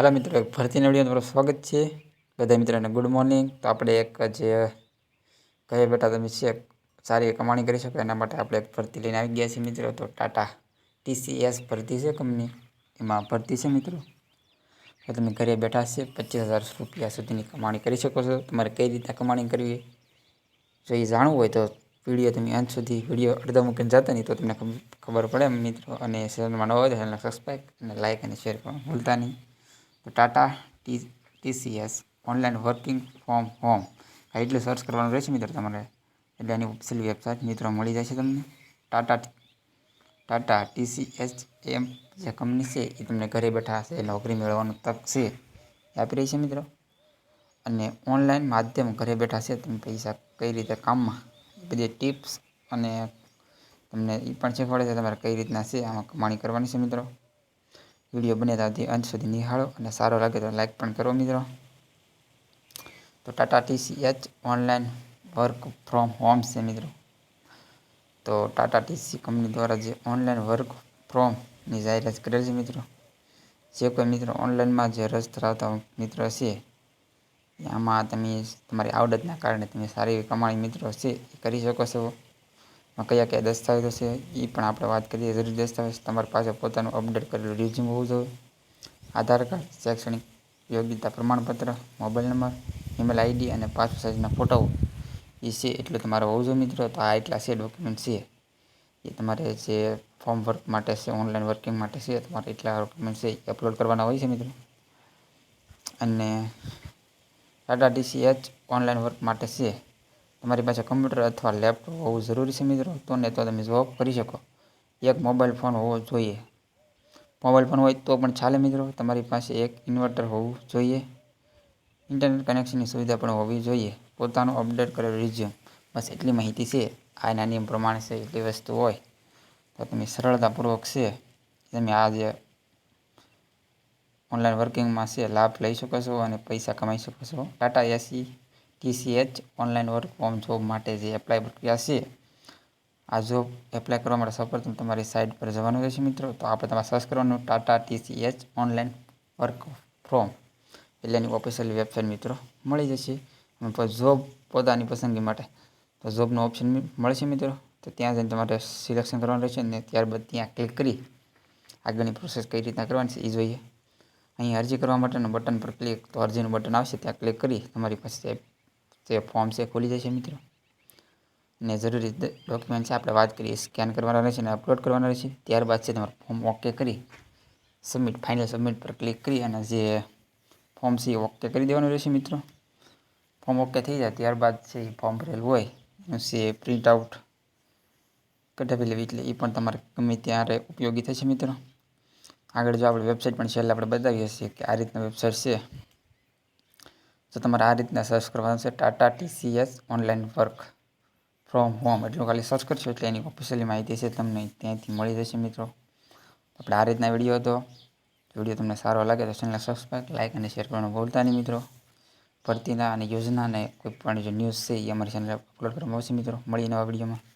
હાલો મિત્રો ભરતી વીડિયો તમારું સ્વાગત છે. બધા મિત્રોને ગુડ મોર્નિંગ તો આપણે એક જે કહે બેટા તમે છે સારી કમાણી કરી શકો. એના માટે આપણે એક ભરતી લઈને આવી ગયા છીએ મિત્રો. તો ટાટા ટીસીએસ ભરતી છે કંપની. એમાં ભરતી છે મિત્રો. તો તમે ઘરે બેઠા છે, પચીસ હજાર રૂપિયા સુધીની કમાણી કરી શકો છો. તમારે કઈ રીતે કમાણી કરવી જો એ જાણવું હોય તો વીડિયો તમે અંત સુધી વીડિયો અડધા મૂકીને જતા નહીં તો તમને ખબર પડે મિત્રો. અને ચેનલમાં ન હોય તો ચેનલને સબસ્ક્રાઈબ અને લાઇક અને શેર પણ ભૂલતા નહીં. તો Tata T, TCS online working from home. આ એટલું સર્ચ કરવાનું રહેશે મિત્રો તમારે. એટલે એની ઓફિશિયલ વેબસાઇટ મિત્રો મળી છે તમને. ટાટા ટાટા ટીસીએસ એમ જે કંપની છે, એ તમને ઘરે બેઠા હશે, નોકરી મેળવવાનું તક છે, એ આપી રહી છે મિત્રો. અને ઓનલાઈન માધ્યમ ઘરે બેઠા છે, તમે પૈસા કઈ રીતે કામમાં બધી ટિપ્સ અને તમને એ પણ શીખવાડે છે તમારે કઈ રીતના છે, આમાં કમાણી કરવાની છે મિત્રો. વીડિયો બને ત્યાંથી અંત સુધી નિહાળો અને સારો લાગે તો લાઈક પણ કરો મિત્રો. તો Tata TCS online work from home છે મિત્રો. તો ટાટા ટીસી કંપની દ્વારા જે ઓનલાઈન વર્ક ફ્રોમની જાહેરાત કરેલ છે મિત્રો. જે કોઈ મિત્રો ઓનલાઈનમાં જે રસ ધરાવતા મિત્રો છે આમાં તમે તમારી આવડતના કારણે તમે સારી એવી કમાણી મિત્રો છે એ કરી શકો છો. કયા કયા દસ્તાવેજો છે એ પણ આપણે વાત કરીએ. જરૂરી દસ્તાવેજ તમારી પાસે પોતાનું અપડેટ કરેલું રિઝ્યુમ હોવું જોઈએ. આધાર કાર્ડ, શૈક્ષણિક યોગ્યતા પ્રમાણપત્ર મોબાઈલ નંબર ઈમેલ આઈડી અને પાસપોર્ટ સાઇઝના ફોટાઓ એ છે એટલું તમારે હોવું જોઈએ મિત્રો. તો આ એટલા છે ડોક્યુમેન્ટ છે. એ તમારે જે ફોર્મ વર્ક માટે છે ઓનલાઈન વર્કિંગ માટે છે, તમારે એટલા ડોક્યુમેન્ટ છે એ અપલોડ કરવાના હોય છે મિત્રો. અને ટાટા ડીસીએચ ઓનલાઈન વર્ક માટે છે. તમારી પાસે કમ્પ્યુટર અથવા લેપટોપ હોવું જરૂરી છે મિત્રો? તો ને તો તમે જોબ કરી શકો. એક મોબાઈલ ફોન હોવો જોઈએ. મોબાઈલ ફોન હોય તો પણ ચાલે મિત્રો. તમારી પાસે એક ઇન્વર્ટર હોવું જોઈએ. ઇન્ટરનેટ કનેક્શનની સુવિધા પણ હોવી જોઈએ. પોતાનું અપડેટ કરેલું રિઝ્યુમ બસ એટલી માહિતી છે. આ નિયમ પ્રમાણે છે, એટલી વસ્તુ હોય. તો તમે સરળતાપૂર્વક છે, તમે આ જે ઓનલાઈન વર્કિંગમાં છે, લાભ લઈ શકો છો અને પૈસા કમાઈ શકો છો. Tata AC TCS online work form job માટે જે એપ્લાય પ્રક્રિયા છે, આ જોબ એપ્લાય કરવા માટે સૌપ્રથમ તમારી સાઇટ પર જવાનું રહેશે મિત્રો. તો આપણે તમારે સર્ચ કરવાનું Tata TCS online work from એટલે એની ઓફિશિયલ વેબસાઇટ મિત્રો મળી જશે. અને જોબ પોતાની પસંદગી માટે તો જોબનો ઓપ્શન મળશે મિત્રો. તો ત્યાં જઈને તમારે સિલેક્શન કરવાનું રહેશે ને ત્યારબાદ ત્યાં ક્લિક કરી આગળની પ્રોસેસ કઈ રીતના કરવાની છે એ જોઈએ. અહીં અરજી કરવા માટેનું બટન પર ક્લિક તો અરજીનું બટન આવશે. ત્યાં ક્લિક કરી તમારી પાસે જે ફોર્મ છે ખોલી જશે મિત્રો. ને જરૂરી ડોક્યુમેન્ટ છે, આપણે વાત કરીએ સ્કેન કરવાના રહેશે અને અપલોડ કરવાના રહેશે. ત્યારબાદ છે, તમારું ફોર્મ ઓકે કરી સબમિટ ફાઇનલ સબમિટ પર ક્લિક કરી અને જે ફોર્મ છે એ ઓકે કરી દેવાનું રહેશે મિત્રો. ફોર્મ ઓકે થઈ જાય, ત્યારબાદ છે એ ફોર્મ ભરેલું હોય, એનું છે પ્રિન્ટ આઉટ કઢાવી લેવી એટલે એ પણ તમારે ગમે ત્યારે ઉપયોગી થશે મિત્રો. આગળ જો આપણે વેબસાઇટ પણ છેલ્લે આપણે બતાવીએ છીએ કે આ રીતના વેબસાઇટ છે. તો તમારે આ રીતના સર્ચ કરવાનું છે Tata TCS online work from home એટલું ખાલી સર્ચ કરશો એટલે એની ઓફિશિયલી માહિતી છે તમને ત્યાંથી મળી જશે મિત્રો. આપણે આ રીતના વીડિયો હતો. વીડિયો તમને સારો લાગે તો ચેનલને સબસ્ક્રાઈબ લાઇક અને શેર કરવાનું ભૂલતા નહીં મિત્રો. ભરતીના અને યોજના અને કોઈ પણ જે ન્યૂઝ છે એ અમારી ચેનલ અપલોડ કરવામાં આવશે મિત્રો. મળીએ નવા વિડીયોમાં